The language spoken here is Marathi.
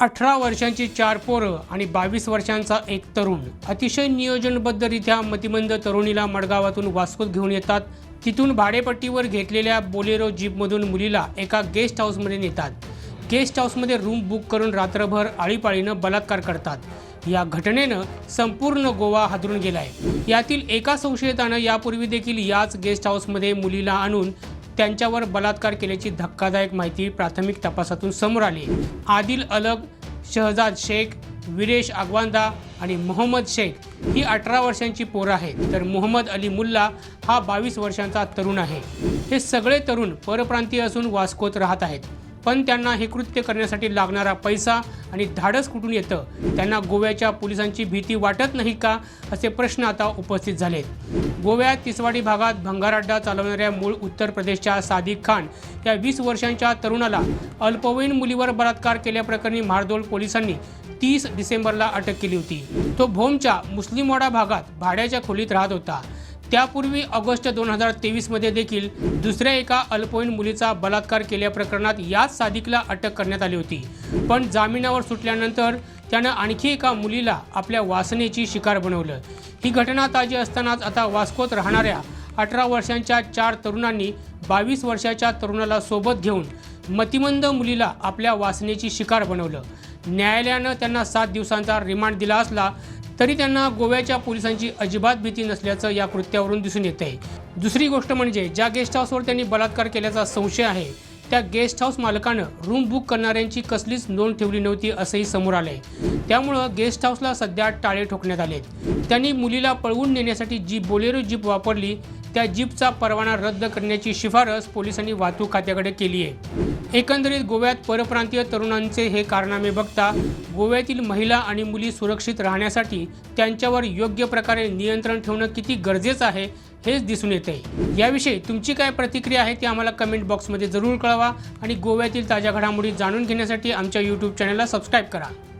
अठरा वर्षांची चार पोरं आणि बावीस वर्षांचा एक तरुण. अतिशय नियोजनबद्धरित्या मतिमंद तरुणीला मडगावातून वास्कोत घेऊन येतात. तिथून भाडेपट्टीवर घेतलेल्या बोलेरो जीपमधून मुलीला एका गेस्ट हाऊसमध्ये नेतात. गेस्ट हाऊसमध्ये रूम बुक करून रात्रभर आळीपाळीनं बलात्कार करतात. या घटनेनं संपूर्ण गोवा हादरून गेलाय. यातील एका संशयितानं यापूर्वी देखील याच गेस्ट हाऊसमध्ये मुलीला आणून त्यांच्यावर बलात्कार केल्याची धक्कादायक माहिती प्राथमिक तपासातून समोर आली. आदिल अलग शहजाद शेख विरेश आगवांदा आणि मोहम्मद शेख ही अठरा वर्षांची पोरं आहेत. तर मोहम्मद अली मुल्ला हा बावीस वर्षांचा तरुण आहे. हे सगळे तरुण परप्रांतीय असून वास्कोत राहत आहेत. पण त्यांना हे कृत्य करण्यासाठी लागणारा पैसा आणि धाडस कुठून येतं? त्यांना गोव्याच्या पोलिसांची भीती वाटत नाही का? असे प्रश्न आता उपस्थित झालेत. गोव्यात तिसवाडी भागात भंगाराड्डा चालवणाऱ्या मूळ उत्तर प्रदेशच्या सादिक खान या वीस वर्षांच्या तरुणाला अल्पवयीन मुलीवर बलात्कार केल्याप्रकरणी मारदोल पोलिसांनी तीस डिसेंबरला अटक केली होती. तो भोमच्या मुस्लिमवाडा भागात भाड्याच्या खोलीत राहत होता. त्यापूर्वी ऑगस्ट दोन हजार तेवीसमध्ये देखील दुसऱ्या एका अल्पवयीन मुलीचा बलात्कार केल्या प्रकरणात याच सादिकला अटक करण्यात आली होती. पण जामिनावर सुटल्यानंतर त्यानं आणखी एका मुलीला आपल्या वासनेची शिकार बनवलं. ही घटना ताजी असतानाच आता वास्कोत राहणाऱ्या अठरा वर्षांच्या चार तरुणांनी बावीस वर्षाच्या तरुणाला सोबत घेऊन मतिमंद मुलीला आपल्या वासनेची शिकार बनवलं. न्यायालयानं त्यांना सात दिवसांचा रिमांड दिला असला तरी त्यांना गोव्याच्या पोलिसांची अजिबात भीती नसल्याचं या कृत्यावरून दिसून येत आहे दुसरी गोष्ट म्हणजे ज्या गेस्ट हाऊसवर त्यांनी बलात्कार केल्याचा संशय आहे त्या गेस्ट हाऊस मालकानं रूम बुक करणाऱ्यांची कसलीच नोंद ठेवली नव्हती असंही समोर आलंय. त्यामुळं गेस्ट हाऊसला सध्या टाळे ठोकण्यात आलेत. त्यांनी मुलीला पळवून नेण्यासाठी जी बोलेरो जीप वापरली त्या जीपचा परवाना रद्द करण्याची शिफारस पोलिसांनी वाहतूक खात्याकडे केली आहे एकंदरीत गोव्यात परप्रांतीय तरुणांचे हे कारनामे बघता गोव्यातील महिला आणि मुली सुरक्षित राहण्यासाठी त्यांच्यावर योग्य प्रकारे नियंत्रण ठेवणं किती गरजेचं आहे हेच दिसून येते. याविषयी तुमची काय प्रतिक्रिया आहे ती आम्हाला कमेंट बॉक्समध्ये जरूर कळवा आणि गोव्यातील ताज्या घडामोडी जाणून घेण्यासाठी आमच्या यूट्यूब चॅनलला सबस्क्राईब करा.